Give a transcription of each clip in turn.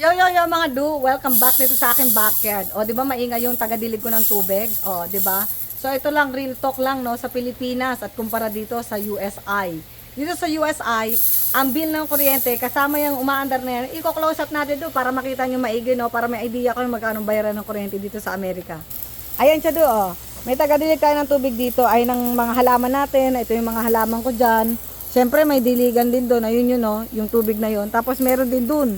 Yo, yo, yo mga do, welcome back dito sa aking backyard. O, di ba maingay yung tagadilig ko ng tubig? O, di ba? So, ito lang, real talk lang, no, sa Pilipinas at kumpara dito sa USI. Dito sa USI, ang bill ng kuryente, kasama yung umaandar na yan, i-close up natin do para makita nyo maigi, no, para may idea ko yung magkano bayaran ng kuryente dito sa Amerika. Ayan siya do, oh. May tagadilig tayo ng tubig dito, ay ng mga halaman natin, ito yung mga halaman ko dyan. Siyempre, may diligan din doon, ayun yun, no, yung tubig na yun. Tapos, meron din doon,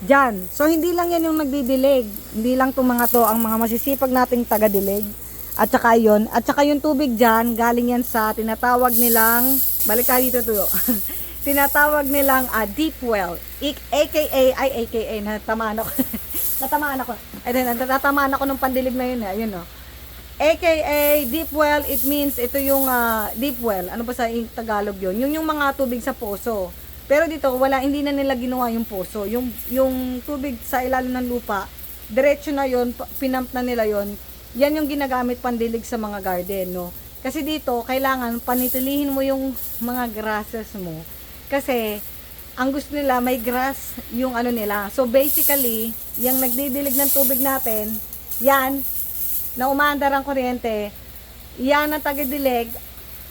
Diyan. So, hindi lang yan yung nagdidilig. Hindi lang itong mga to ang mga masisipag nating tagadilig. At saka yun. At saka yung tubig dyan, galing yan sa tinatawag nilang, balik ka dito to. tinatawag nilang ah, deep well. I- AKA, ay AKA, natamaan ako. natamaan ako. Ay, natamaan ako ng pandilig na yun. eh. Ayun o. AKA deep well, it means ito yung ah, deep well. Ano ba sa Tagalog yun? Yun yung mga tubig sa poso. Pero dito, wala, hindi na nila ginawa yung poso. Yung, yung tubig sa ilalim ng lupa, diretso na yon pinump na nila yon Yan yung ginagamit pandilig sa mga garden, no? Kasi dito, kailangan panitilihin mo yung mga grasses mo. Kasi, ang gusto nila, may grass yung ano nila. So, basically, yung nagdidilig ng tubig natin, yan, na umaandar ang kuryente, yan ang tagidilig,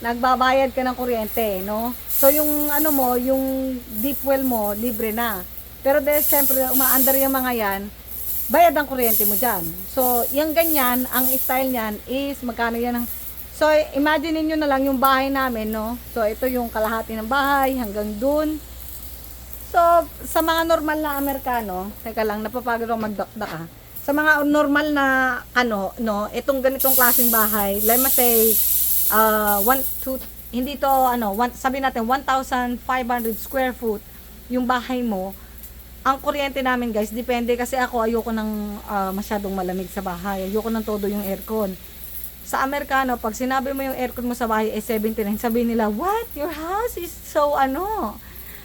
nagbabayad ka ng kuryente, no? So, yung ano mo, yung deep well mo, libre na. Pero dahil siyempre, umaandar yung mga yan, bayad ang kuryente mo dyan. So, yung ganyan, ang style niyan is magkano yan ang... So, imagine niyo na lang yung bahay namin, no? So, ito yung kalahati ng bahay hanggang dun. So, sa mga normal na Amerikano, teka lang, napapagod ako magdakdak ah. Sa mga normal na, ano, no, itong ganitong klaseng bahay, let me say, uh, one, two, hindi to, ano, one, sabi natin, 1,500 square foot, yung bahay mo, ang kuryente namin guys, depende kasi ako ayoko ng ah, masyadong malamig sa bahay. Ayoko ng todo yung aircon. Sa Amerikano, pag sinabi mo yung aircon mo sa bahay ay 79, sabihin nila, what? Your house is so ano,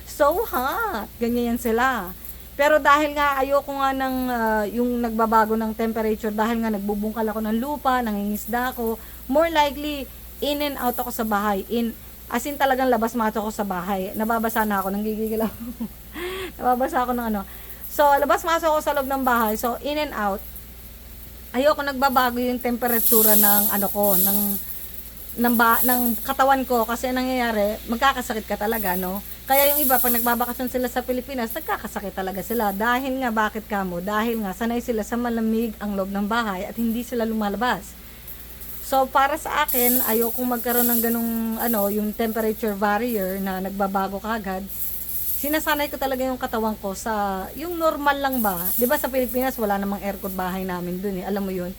so hot. Ganyan yan sila. Pero dahil nga ayoko nga ng ah, yung nagbabago ng temperature, dahil nga nagbubungkal ako ng lupa, nangingisda ako, more likely, in and out ako sa bahay. In, as in talagang labas mato ako sa bahay. Nababasa na ako, nanggigigil ako. Nababasa ako ng ano. So, labas masok ako sa loob ng bahay. So, in and out. Ayoko nagbabago yung temperatura ng ano ko, ng ng, ba, ng katawan ko kasi ang nangyayari, magkakasakit ka talaga, no? Kaya yung iba, pag nagbabakasyon sila sa Pilipinas, nagkakasakit talaga sila. Dahil nga, bakit kamo? Dahil nga, sanay sila sa malamig ang loob ng bahay at hindi sila lumalabas. So, para sa akin, ayokong magkaroon ng ganong, ano, yung temperature barrier na nagbabago kagad. Sinasanay ko talaga yung katawan ko sa, yung normal lang ba? ba sa Pilipinas, wala namang aircon bahay namin dun eh, alam mo yun.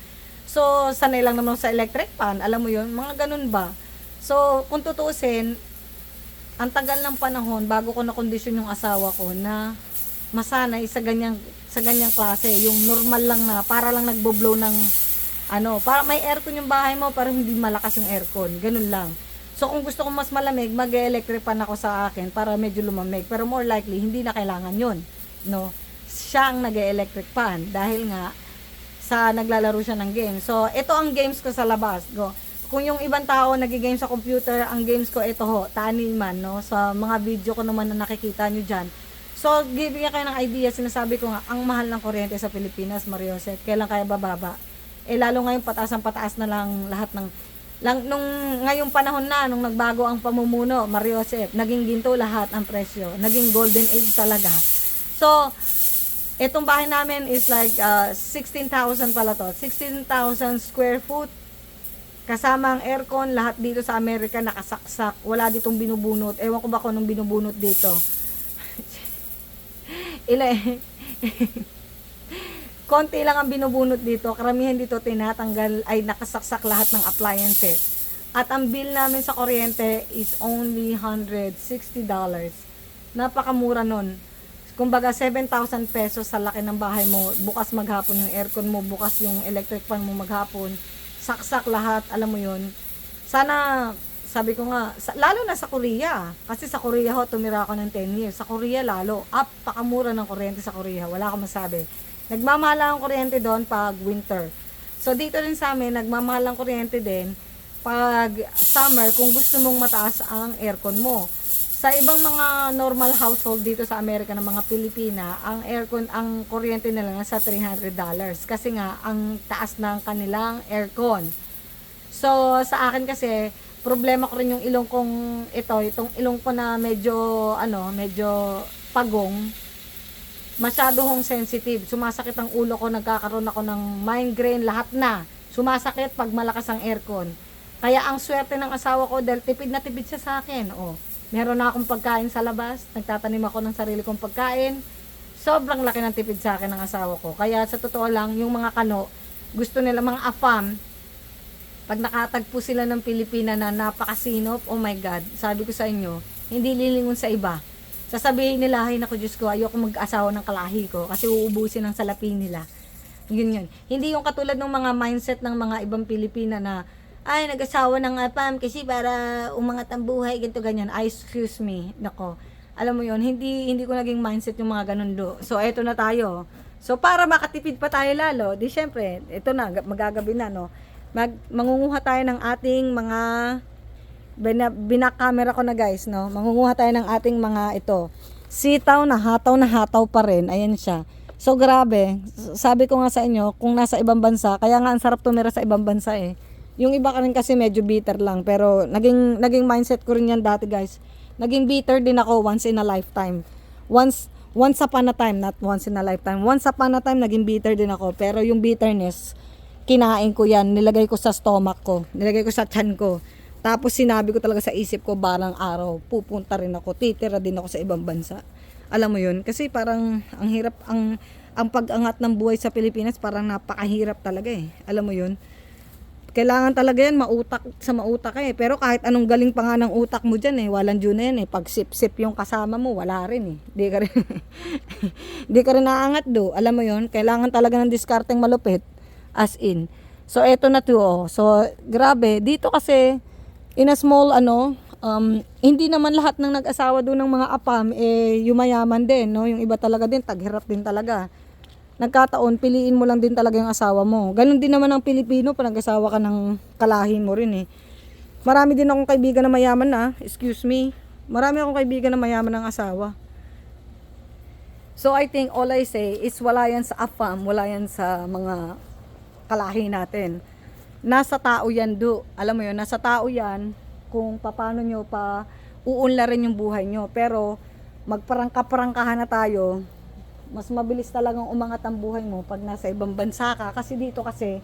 So, sanay lang naman sa electric fan, alam mo yun, mga ganun ba? So, kung tutuusin, ang tagal ng panahon bago ko na-condition yung asawa ko na masanay sa ganyang sa ganyang klase, yung normal lang na para lang nagbo-blow ng ano, para may aircon yung bahay mo pero hindi malakas yung aircon, ganun lang. So kung gusto ko mas malamig, mag-electric fan ako sa akin para medyo lumamig. Pero more likely, hindi na kailangan yun. No? Siya ang nag-electric fan dahil nga sa naglalaro siya ng game. So, ito ang games ko sa labas. Go. Kung yung ibang tao nag-game sa computer, ang games ko ito ho, taniman, no? Sa mga video ko naman na nakikita nyo dyan. So, giving kayo ng idea, sinasabi ko nga, ang mahal ng kuryente sa Pilipinas, Mariosep, kailan kaya bababa? Eh, lalo ngayon, pataas ang pataas na lang lahat ng lang nung ngayong panahon na nung nagbago ang pamumuno Mariosep naging ginto lahat ang presyo naging golden age talaga so Itong bahay namin is like uh, 16,000 pala to. 16,000 square foot. Kasama ang aircon, lahat dito sa Amerika nakasaksak. Wala ditong binubunot. Ewan ko ba kung anong binubunot dito. Ila Konti lang ang binubunot dito. Karamihan dito tinatanggal ay nakasaksak lahat ng appliances. At ang bill namin sa kuryente is only $160. Napakamura nun. Kumbaga 7,000 pesos sa laki ng bahay mo, bukas maghapon yung aircon mo, bukas yung electric fan mo maghapon, saksak lahat, alam mo yun. Sana, sabi ko nga, sa, lalo na sa Korea, kasi sa Korea ho, tumira ako ng 10 years. Sa Korea lalo, up, pakamura ng kuryente sa Korea, wala akong masabi. Nagmamahal ang kuryente doon pag winter. So dito rin sa amin, nagmamahal ang kuryente din pag summer kung gusto mong mataas ang aircon mo. sa ibang mga normal household dito sa Amerika ng mga Pilipina, ang aircon, ang kuryente nila nasa $300 kasi nga ang taas ng kanilang aircon. So, sa akin kasi, problema ko rin yung ilong kong ito, itong ilong ko na medyo, ano, medyo pagong. Masyado hong sensitive. Sumasakit ang ulo ko, nagkakaroon ako ng migraine, lahat na. Sumasakit pag malakas ang aircon. Kaya ang swerte ng asawa ko, dahil tipid na tipid siya sa akin. Oh, meron na akong pagkain sa labas, nagtatanim ako ng sarili kong pagkain. Sobrang laki ng tipid sa akin ng asawa ko. Kaya sa totoo lang, yung mga kano, gusto nila mga afam, pag nakatagpo sila ng Pilipina na napakasinop, oh my God, sabi ko sa inyo, hindi lilingon sa iba. Sasabihin nila, ay naku Diyos ko, ayoko mag-asawa ng kalahi ko kasi uubusin ang salapi nila. Yun yun. Hindi yung katulad ng mga mindset ng mga ibang Pilipina na, ay, nag-asawa ng apam kasi para umangat ang buhay, ganito ganyan. Ay, excuse me. Nako. Alam mo yon hindi hindi ko naging mindset yung mga ganun do. So, eto na tayo. So, para makatipid pa tayo lalo, di syempre, ito na, magagabi na, no? Mag, mangunguha tayo ng ating mga bina, binakamera ko na guys, no? Mangunguha tayo ng ating mga ito. Sitaw na hataw na hataw pa rin. Ayan siya. So grabe, sabi ko nga sa inyo, kung nasa ibang bansa, kaya nga ang sarap tumira sa ibang bansa eh. Yung iba ka rin kasi medyo bitter lang, pero naging naging mindset ko rin yan dati guys. Naging bitter din ako once in a lifetime. Once once upon a time, not once in a lifetime. Once upon a time naging bitter din ako, pero yung bitterness kinain ko yan, nilagay ko sa stomach ko, nilagay ko sa tiyan ko. Tapos sinabi ko talaga sa isip ko, barang araw, pupunta rin ako, titira din ako sa ibang bansa. Alam mo yun? Kasi parang ang hirap, ang, ang pag-angat ng buhay sa Pilipinas, parang napakahirap talaga eh. Alam mo yun? Kailangan talaga yan, mautak sa mautak eh. Pero kahit anong galing pa nga ng utak mo dyan eh, walang dyan yan eh. Pag sip-sip yung kasama mo, wala rin eh. Di ka rin, di ka rin naangat do. Alam mo yun? Kailangan talaga ng diskarteng malupit. As in. So, eto na to, oh. So, grabe. Dito kasi, in a small, ano, um, hindi naman lahat ng nag-asawa doon ng mga apam, eh, yumayaman din, no? Yung iba talaga din, taghirap din talaga. Nagkataon, piliin mo lang din talaga yung asawa mo. Ganon din naman ang Pilipino, pag nag-asawa ka ng kalahin mo rin, eh. Marami din akong kaibigan na mayaman na, excuse me. Marami akong kaibigan na mayaman ng asawa. So I think all I say is wala yan sa AFAM, wala yan sa mga kalahi natin. Nasa tao yan do. Alam mo yun, nasa tao yan kung paano nyo pa uunlarin yung buhay nyo. Pero magparangka-parangkahan na tayo, mas mabilis talagang umangat ang buhay mo pag nasa ibang bansa ka. Kasi dito kasi,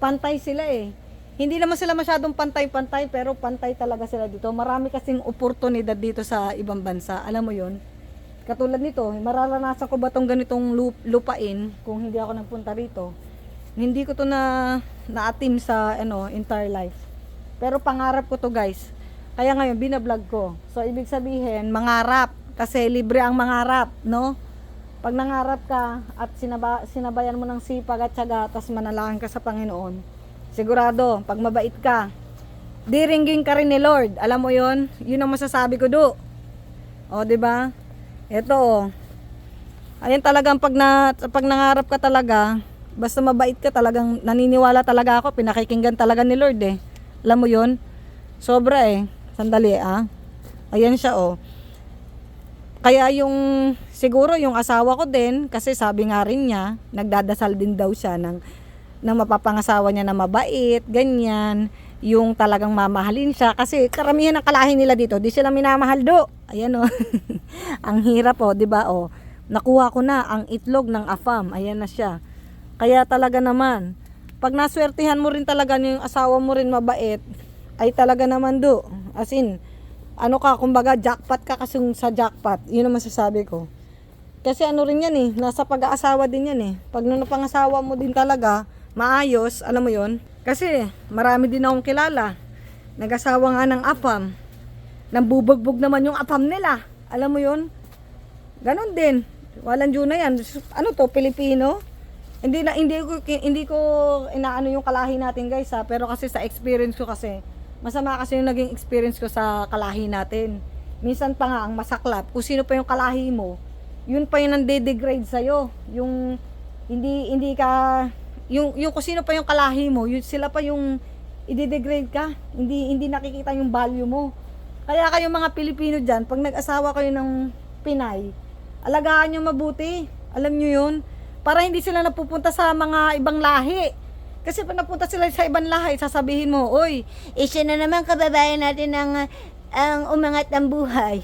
pantay sila eh. Hindi naman sila masyadong pantay-pantay, pero pantay talaga sila dito. Marami kasing oportunidad dito sa ibang bansa. Alam mo yun? Katulad nito, mararanasan ko ba tong ganitong lup- lupain kung hindi ako nagpunta rito? Hindi ko to na naatim sa ano, entire life. Pero pangarap ko to guys. Kaya ngayon, binablog ko. So, ibig sabihin, mangarap. Kasi libre ang mangarap, no? Pag nangarap ka at sinaba, sinabayan mo ng sipag at syaga, tapos manalangin ka sa Panginoon, sigurado, pag mabait ka, diringging ka rin ni Lord. Alam mo yon Yun ang masasabi ko do. O, di ba? Ito, oh. Ayan talagang pag, na, pag nangarap ka talaga, basta mabait ka talagang naniniwala talaga ako, pinakikinggan talaga ni Lord eh. Alam mo yon Sobra eh. Sandali ah. Ayan siya oh. Kaya yung siguro yung asawa ko din kasi sabi nga rin niya, nagdadasal din daw siya ng ng mapapangasawa niya na mabait, ganyan, yung talagang mamahalin siya kasi karamihan ng kalahi nila dito, di sila minamahal do. Ayan oh. ang hirap oh, 'di ba oh. Nakuha ko na ang itlog ng afam. Ayan na siya. Kaya talaga naman, pag naswertihan mo rin talaga yung asawa mo rin mabait, ay talaga naman do. As in, ano ka, kumbaga jackpot ka kasi sa jackpot. Yun ang masasabi ko. Kasi ano rin yan eh, nasa pag-aasawa din yan eh. Pag napangasawa mo din talaga, maayos, alam mo yon Kasi marami din akong kilala. Nag-asawa nga ng apam. Nambubugbog naman yung apam nila. Alam mo yon Ganon din. Walang Diyo na yan. Ano to, Pilipino? Hindi na hindi ko hindi ko inaano yung kalahi natin guys ha, pero kasi sa experience ko kasi masama kasi yung naging experience ko sa kalahi natin. Minsan pa nga ang masaklap, kung sino pa yung kalahi mo, yun pa yung nande-degrade sa Yung hindi hindi ka yung yung kung sino pa yung kalahi mo, yun sila pa yung i-degrade ka. Hindi hindi nakikita yung value mo. Kaya kayo mga Pilipino dyan, pag nag-asawa kayo ng Pinay, alagaan nyo mabuti. Alam nyo yun? Para hindi sila napupunta sa mga ibang lahi. Kasi pag napunta sila sa ibang lahi, sasabihin mo, Oy, siya na naman kababayan natin ang, ang umangat ng buhay.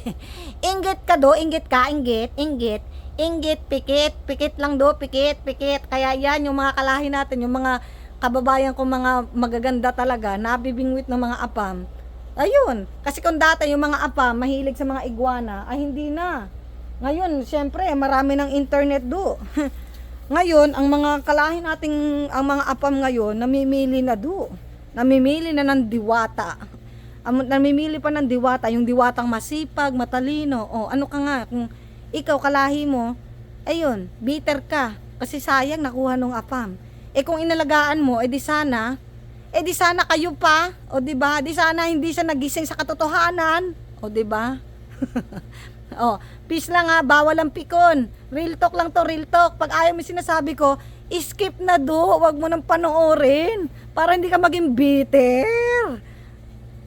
inggit ka do, inggit ka, inggit, inggit. Inggit, pikit, pikit lang do, pikit, pikit. Kaya yan, yung mga kalahi natin, yung mga kababayan ko mga magaganda talaga, nabibingwit ng mga apam. Ayun, kasi kung dati yung mga apam, mahilig sa mga iguana, ay hindi na. Ngayon, syempre, marami ng internet do. ngayon, ang mga kalahi nating, ang mga apam ngayon, namimili na do. Namimili na ng diwata. Am- namimili pa ng diwata, yung diwatang masipag, matalino. O, ano ka nga, kung ikaw kalahi mo, ayun, bitter ka. Kasi sayang nakuha nung apam. Eh kung inalagaan mo, eh di sana, eh di sana kayo pa, o di ba? Di sana hindi siya nagising sa katotohanan, o di ba? oh, peace lang ha, bawal ang pikon. Real talk lang to, real talk. Pag ayaw mo sinasabi ko, skip na do, wag mo nang panoorin para hindi ka maging bitter.